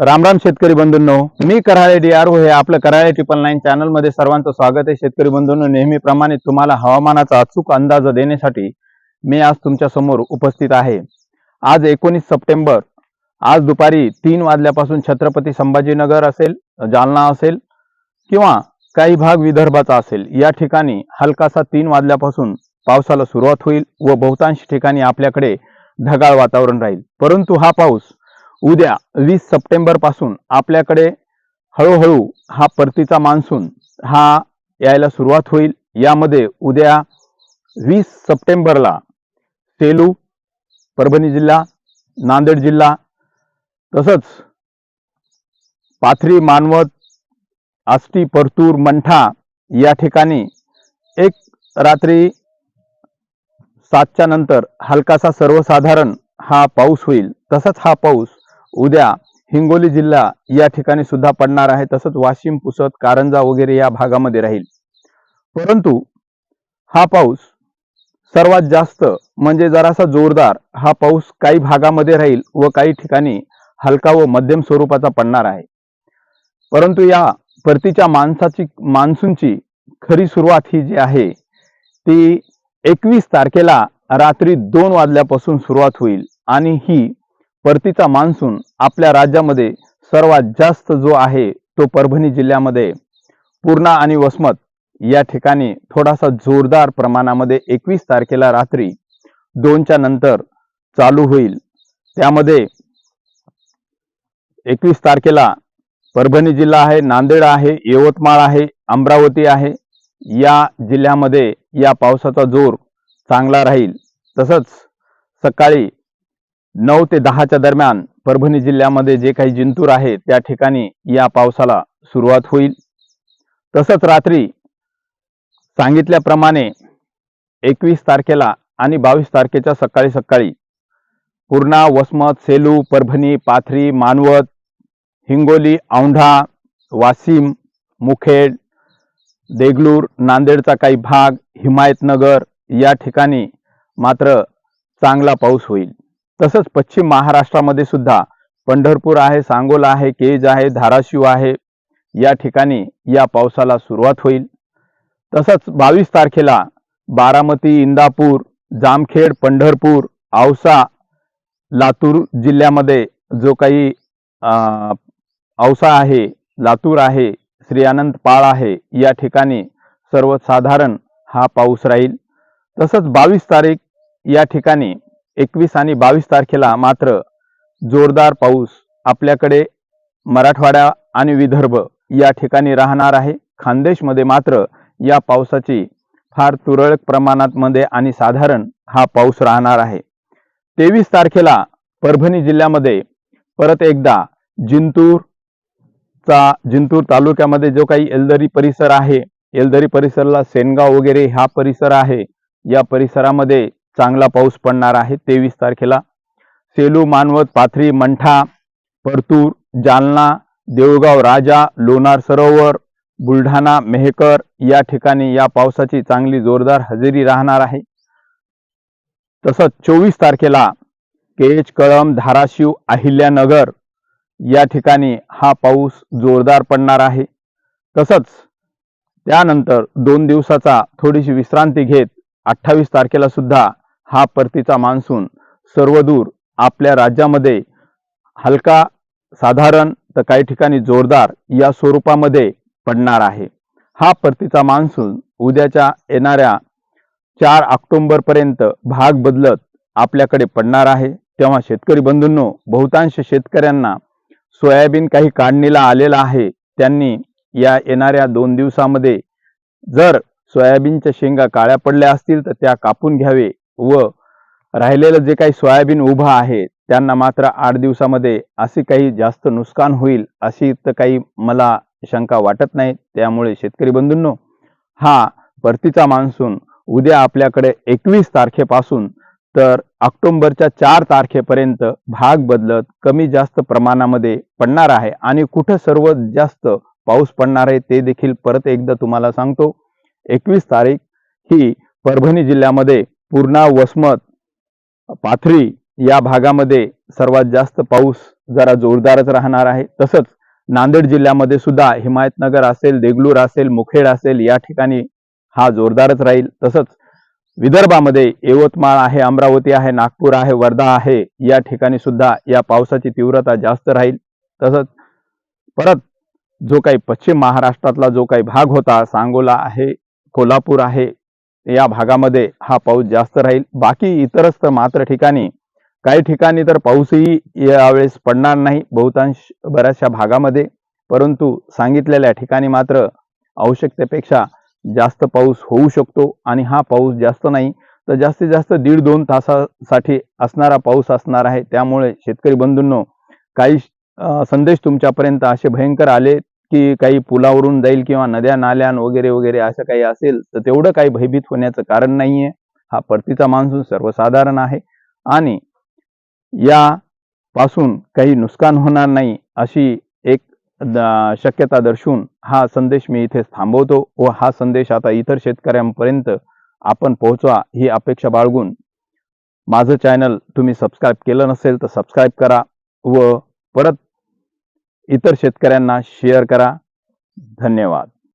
राम राम शेतकरी बंधूंनो मी Karale D R O हे आपलं कराळे ट्रिपल नाईन चॅनलमध्ये सर्वांचं स्वागत आहे. शेतकरी बंधूंनो नेहमीप्रमाणे तुम्हाला हवामानाचा अचूक अंदाज देण्यासाठी मी आज तुमच्यासमोर उपस्थित आहे. आज एकोणीस सप्टेंबर आज दुपारी तीन वाजल्यापासून छत्रपती संभाजीनगर असेल जालना असेल किंवा काही भाग विदर्भाचा असेल या ठिकाणी हलकासा तीन वाजल्यापासून पावसाला सुरुवात होईल व बहुतांश ठिकाणी आपल्याकडे ढगाळ वातावरण राहील. परंतु हा पाऊस उद्या वीस सप्टेंबरपासून आपल्याकडे हळूहळू हा परतीचा मान्सून हा यायला सुरुवात होईल. यामध्ये उद्या वीस सप्टेंबरला सेलू परभणी जिल्हा नांदेड जिल्हा तसंच पाथरी मानवत आष्टी परतूर मंठा या ठिकाणी एक रात्री सातच्या नंतर हलकासा सर्वसाधारण हा पाऊस होईल. तसाच हा पाऊस उद्या हिंगोली जिल्हा या ठिकाणी सुद्धा पडणार आहे. तसंच वाशिम पुसद कारंजा वगैरे या भागामध्ये राहील. परंतु हा पाऊस सर्वात जास्त म्हणजे जरासा जोरदार हा पाऊस काही भागामध्ये राहील व काही ठिकाणी हलका व मध्यम स्वरूपाचा पडणार आहे. परंतु या परतीच्या माणसाची मान्सूनची खरी सुरुवात ही जी आहे ती एकवीस तारखेला रात्री दोन वाजल्यापासून सुरुवात होईल आणि ही परतीचा मान्सून आपल्या राज्यामध्ये सर्वात जास्त जो आहे तो परभणी जिल्ह्यामध्ये. पूर्णा आणि वसमत या ठिकाणी थोडासा जोरदार प्रमाणामध्ये एकवीस तारखेला रात्री दोनच्या नंतर चालू होईल. त्यामध्ये एकवीस तारखेला परभणी जिल्हा आहे नांदेड आहे यवतमाळ आहे अमरावती आहे. या जिल्ह्यामध्ये या पावसाचा जोर चांगला राहील. तसंच सकाळी नऊ ते दहाच्या दरम्यान परभणी जिल्ह्यामध्ये जे काही जिंतूर आहे त्या ठिकाणी या पावसाला सुरुवात होईल. तसंच रात्री सांगितल्याप्रमाणे एकवीस तारखेला आणि बावीस तारखेच्या सकाळी सकाळी पूर्णा वसमत सेलू परभणी पाथरी मानवत हिंगोली औंढा वाशिम मुखेड देगलूर नांदेडचा काही भाग हिमायतनगर या ठिकाणी मात्र चांगला पाऊस होईल. तसंच पश्चिम महाराष्ट्रामध्ये सुद्धा पंढरपूर आहे सांगोला आहे केज आहे धाराशिव आहे. या ठिकाणी या पावसाला सुरुवात होईल. तसंच बावीस तारखेला बारामती इंदापूर जामखेड पंढरपूर औसा लातूर जिल्ह्यामध्ये जो काही औसा आहे लातूर आहे श्री अनंत पाळ आहे या ठिकाणी सर्वसाधारण हा पाऊस राहील. तसंच बावीस तारीख या ठिकाणी एकवीस आणि बावीस तारखेला मात्र जोरदार पाऊस आपल्याकडे मराठवाडा आणि विदर्भ या ठिकाणी राहणार आहे. खानदेशमध्ये मात्र या पावसाची फार तुरळक प्रमाणात मध्ये आणि साधारण हा पाऊस राहणार आहे. तेवीस तारखेला परभणी जिल्ह्यामध्ये परत एकदा जिंतूरचा जिंतूर तालुक्यामध्ये जो काही एलदरी परिसर आहे एलदरी परिसरला सेनगाव वगैरे हा परिसर आहे. या परिसरामध्ये चांगला पाऊस पडणार आहे. तेवीस तारखेला सेलू मानवत पाथरी मंठा परतूर जालना देऊळगाव राजा लोणार सरोवर बुलढाणा मेहकर या ठिकाणी या पावसाची चांगली जोरदार हजेरी राहणार आहे. तसंच चोवीस तारखेला केज कळम धाराशिव अहिल्यानगर या ठिकाणी हा पाऊस जोरदार पडणार आहे. तसंच त्यानंतर दोन दिवसाचा थोडीशी विश्रांती घेत अठ्ठावीस तारखेला सुद्धा हा परतीचा मान्सून सर्वदूर आपल्या राज्यामध्ये हलका साधारण तर काही ठिकाणी जोरदार या स्वरूपामध्ये पडणार आहे. हा परतीचा मान्सून उद्याच्या येणाऱ्या चार ऑक्टोंबरपर्यंत भाग बदलत आपल्याकडे पडणार आहे. तेव्हा शेतकरी बंधूंनो बहुतांश शेतकऱ्यांना सोयाबीन काही काढणीला आलेला आहे. त्यांनी या येणाऱ्या दोन दिवसामध्ये जर सोयाबीनच्या शेंगा काळ्या पडल्या असतील तर त्या कापून घ्यावे. व राहिलेलं जे काही सोयाबीन उभं आहे त्यांना मात्र आठ दिवसामध्ये असे काही जास्त नुकसान होईल अशी तर काही मला शंका वाटत नाही. त्यामुळे शेतकरी बंधूंनो हा परतीचा मान्सून उद्या आपल्याकडे एकवीस तारखेपासून तर ऑक्टोंबरच्या चार तारखेपर्यंत भाग बदलत कमी जास्त प्रमाणामध्ये पडणार आहे आणि कुठं सर्वात जास्त पाऊस पडणार आहे ते देखील परत एकदा तुम्हाला सांगतो. एकवीस तारीख ही परभणी जिल्ह्यामध्ये पूर्णा वसमत पाथरी या भागामध्ये सर्वात जास्त पाऊस जरा जोरदारच राहणार आहे. तसंच नांदेड जिल्ह्यामध्ये सुद्धा हिमायतनगर असेल देगलूर असेल मुखेड असेल या ठिकाणी हा जोरदारच राहील. तसंच विदर्भामध्ये यवतमाळ आहे अमरावती आहे नागपूर आहे वर्धा आहे या ठिकाणी सुद्धा या पावसाची तीव्रता जास्त राहील. तसंच परत जो काही पश्चिम महाराष्ट्रातला जो काही भाग होता सांगोला आहे कोल्हापूर आहे या भागामध्ये हा पाऊस जास्त राहील. बाकी इतरच मात्र ठिकाणी काही ठिकाणी तर पाऊसही यावेळेस पडणार नाही बहुतांश बऱ्याचशा भागामध्ये. परंतु सांगितलेल्या ठिकाणी मात्र आवश्यकतेपेक्षा जास्त पाऊस होऊ शकतो. आणि हा पाऊस जास्त नाही तर जास्तीत जास्त दीड दोन तासासाठी असणारा पाऊस असणार आहे. त्यामुळे शेतकरी बंधूंनो काही संदेश तुमच्यापर्यंत असे भयंकर आले की काही पुलावरून जाईल किंवा नद्या नाल्या वगैरे वगैरे असं काही असेल तर तेवढं काही भयभीत होण्याचं कारण नाहीये. हा परतीचा मान्सून सर्वसाधारण आहे. आणि या पासून काही नुकसान होणार नाही अशी एक शक्यता दर्शवून हा संदेश मी इथेच थांबवतो व हा संदेश आता इतर शेतकऱ्यांपर्यंत आपण पोहोचवा ही अपेक्षा बाळगून. माझं चॅनल तुम्ही सबस्क्राईब केलं नसेल तर सबस्क्राईब करा व परत इतर शेतकऱ्यांना शेअर करा. धन्यवाद.